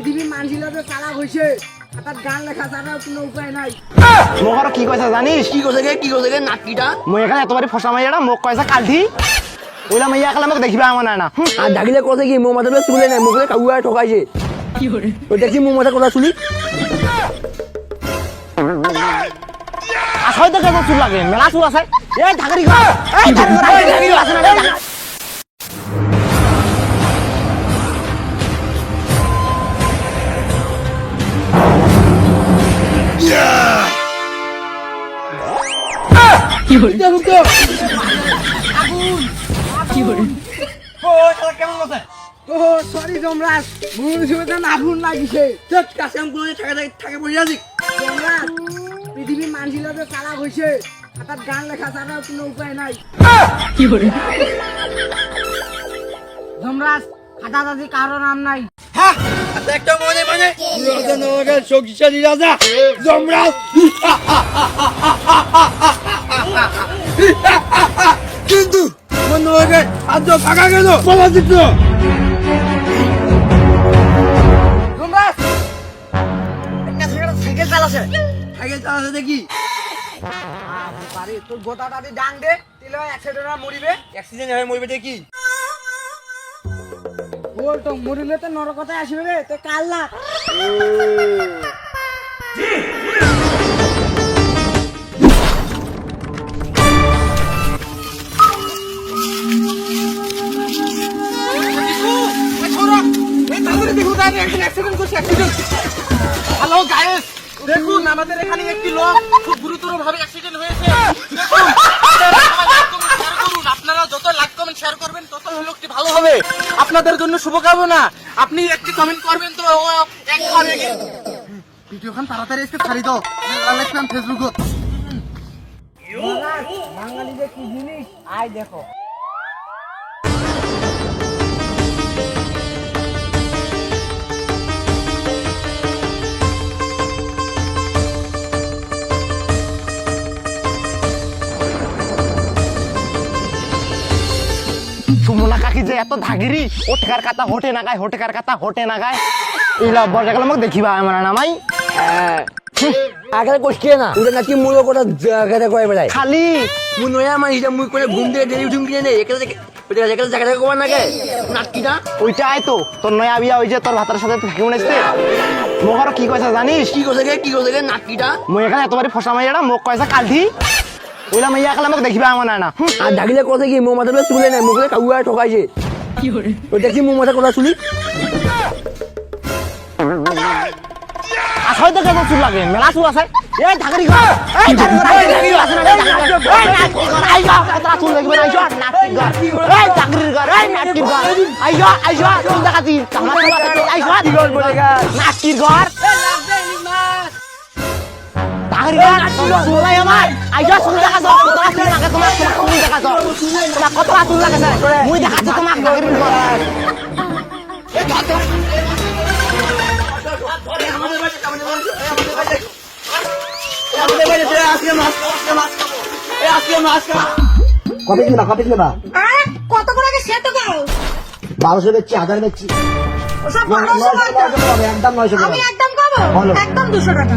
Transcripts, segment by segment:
পৃথিবীর মানুষগুলো তো হয়েছে তার গান লেখা ছাড়া কোনো উপায় নাই। মোক কি কৈছে জানিস কি গে কি কৈছে গে নাটকিটা মই এখানে এতবারে ফসা মাইয়াটা মোক কৈছে কালধি। ওইলা মাইয়া কালে মোক দেখিবা আমার না। আর ডাকিলে কৈছে কি মোৰ মাথাটো চুলে নাই মোক কাউয়াই ঠকাইছে। তই দেখছি মোৰ মাথা কথা চুলি। আসলে তো কেন চুল লাগে মেলা চুল আছে। এই ঢাকারি ঘর এই ঢাকারি ঘর, এই ঢাকারি ঘর আছে না, সরি যমরাজ। ভুল সুবিধা আগুন লাগিছে। কাছে কোনো থাকে থাকে থাকে আছি। যমরাজ পৃথিবীর মানুষগুলো তো হয়েছে। তার গান লেখা ছাড়া কোনো উপায় নাই। যমরাজ খাতা দাদি কারও নাম নাই। একটা মনে মানে। শক্তিশালী রাজা। যমরাজ। কিন্তু নবাগা আজ ফাঁকা গেল চিত্র সাইকেল চালাছে। সাইকেল চালাতে দেখি। পারি তোর গোটা দাদি ডাং দে তিলে অ্যাক্সিডেন্ট মরিবে। অ্যাক্সিডেন্ট হয়ে মরবে দেখি। বল তো মরিলে তো নরকতায় আসবে রে তো কাল হ্যালো গায়েস দেখুন, আমাদের এখানে একটি লোক খুব গুরুতর ভাবে অ্যাক্সিডেন্ট হয়েছে শেয়ার করবেন, তত লোকটি ভালো হবে। আপনাদের জন্য শুভকামনা। আপনি একটি কমেন্ট করবেন তো, ও, এক ঘরে ভিডিওখান তাড়াতাড়ি এসে ছাড়ি দাও। লাগলাম ফেসবুকত বাঙালি কি জিনিস? আয় দেখো। সুমনা কাকি যে এত ধাগিরি ও কাতা হোটে না গায় হোটেকার কাতা হোটে না গায়। এইলা বর্জা গেলে মোক দেখিবা আমার নামাই আগে কষকে না? ওটা নাকি মূল কথা জায়গাটা কয় বেড়ায়। খালি। মুই নয়া হিসাব মুই করে ঘুম থেকে ডেলি উঠুম কিনে নেই এখানে জায়গাটা ওইটা আয় তো তোর নয়া বিয়া ওই যে তোর ভাতার সাথে থাকি মোক আৰু কি কৈছে জানিস? কি গে? কি কৈছে গে? নাটকিটা মই এখানে এতবারে ফসা মোক কৈছে কালধি। ওইলা মাইয়া কালে মোক দেখিবা আমার না। আর ডাকিলে কৈছে কি মোৰ মাথাটো চুলে নাই মোক কাউয়াই ঠকাইছে। তই দেখছি মোৰ মাথা কথা চুলি। আসলে তো কেন চুল লাগে মেলা চুল আছে। এই ঢাকারি ঘর এই ঢাকারি ঘর, এই ঢাকারি ঘর এই ঢাকারি ঘর, ঘর, আইগো, কতটা চুল ঘর, ঘর, এই নাটকির ঘর, আইগো, আইগো, চুল দেখাচ্ছি, চামড়া চুল আছে তো, আইগো, নাটকির ঘর, ঢাকারি ঘর, তোমার চুল নাই আমার, আইগো, চুল দেখাচ্ছ, কতটা চুল লাগে মুই দেখাচ্ছি তোমাক ঢাকারির ঘর। কত কিলো কত কিলো আরে কত করে আগে সে তো দাও বারোশো বেচছি হাজার বেচছি। টাকা একদম নয়শো আমি একদম খাব বলো। একদম দুশো টাকা।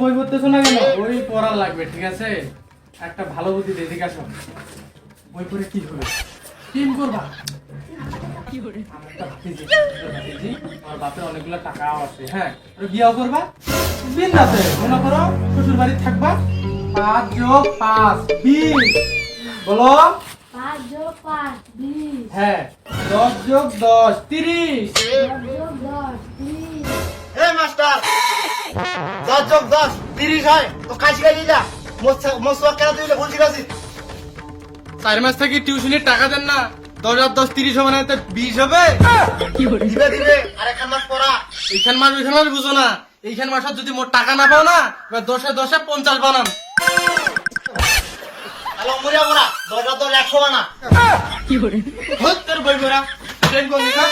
বই পড়তেছো না কেন বই পড়া লাগবে ঠিক আছে একটা ভালো বুদ্ধি দিয়ে আসো বই পড়ে কি হবে টিম করবা আমার বাপের অনেকগুলো টাকাও আছে হ্যাঁ বিয়াও করবা আছে মনে করো শ্বশুর বাড়ি থাকবা পাঁচ যোগ পাঁচ বিশ। বলো? পাঁচ যোগ পাঁচ, বিশ। হ্যাঁ দশ যোগ দশ তিরিশ। দশ যোগ দশ, ত্রিশ। এ মাস্টার দশ যোগ দশ তিরিশ হয়। তো কাজ কেন ভুল শিখাছি চার মাস থেকে টিউশনের টাকা দেন না। দশ আর দশ তিরিশ হবে না তো বিশ হবে। দিবে দিবে আর এক মাস পড়া। এইখান মাস ওইখান মাস বুঝো না। এইখান মাসে যদি মোট টাকা না পাও না এবার দশে দশে পঞ্চাশ বানান। একশো বানা। তোর বই মোরা ট্রেন কোন দিকে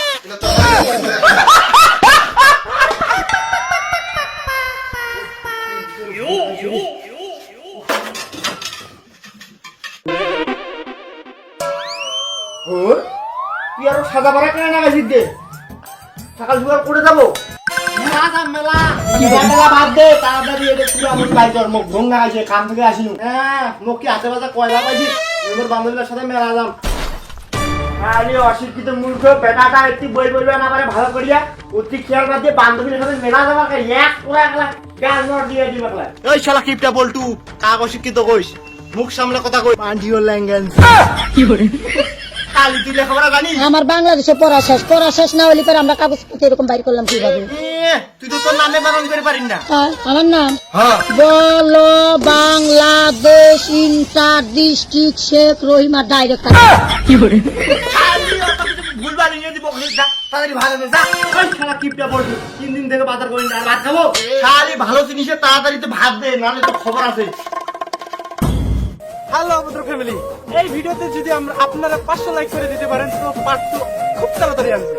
ওর তুই আরও সাদা পাড়া কেন না গেছিস দে? সকাল সকাল করে যাব? অশিক্ষিত মূর্খ বেটাটা একটি বই বলবে না পারে ভালো করিয়া। অতি খেয়াল বাদ দিয়ে বান্ধবীর সাথে মেলা যাবা কে? এক পুরা একলা গাল দিয়ে দিবা একলা ওই শালা কিপটা বলটু কাক অশিক্ষিত কইস? মুখ সামলে কথা কই। পান্ডিও ল্যাঙ্গেন্স তুই লেখাপড়া জানিস? আমার বাংলাদেশে পড়া শেষ পড়া শেষ না হলে পরে আমরা কাগজপত্র এরকম বাইর করলাম কীভাবে? তুই তো তোর নামে বানান করে পারিস না। আমার নাম? হ্যাঁ। বলো Bangladesh inter district Sheikh Rahima director. ইংরেজি বকিস তাড়াতাড়ি ভালো যা। কিপটা তিন দিন থেকে বাজার না আর ভাত খাব? খালি ভালো জিনিসে তাড়াতাড়ি তো ভাত দে নাহলে তো খবর আছে। হ্যালো আমাদের ফ্যামিলি এই ভিডিওতে যদি আমরা আপনারা পাঁচশো লাইক করে দিতে পারেন, তো পার্ট খুব তাড়াতাড়ি আসবে।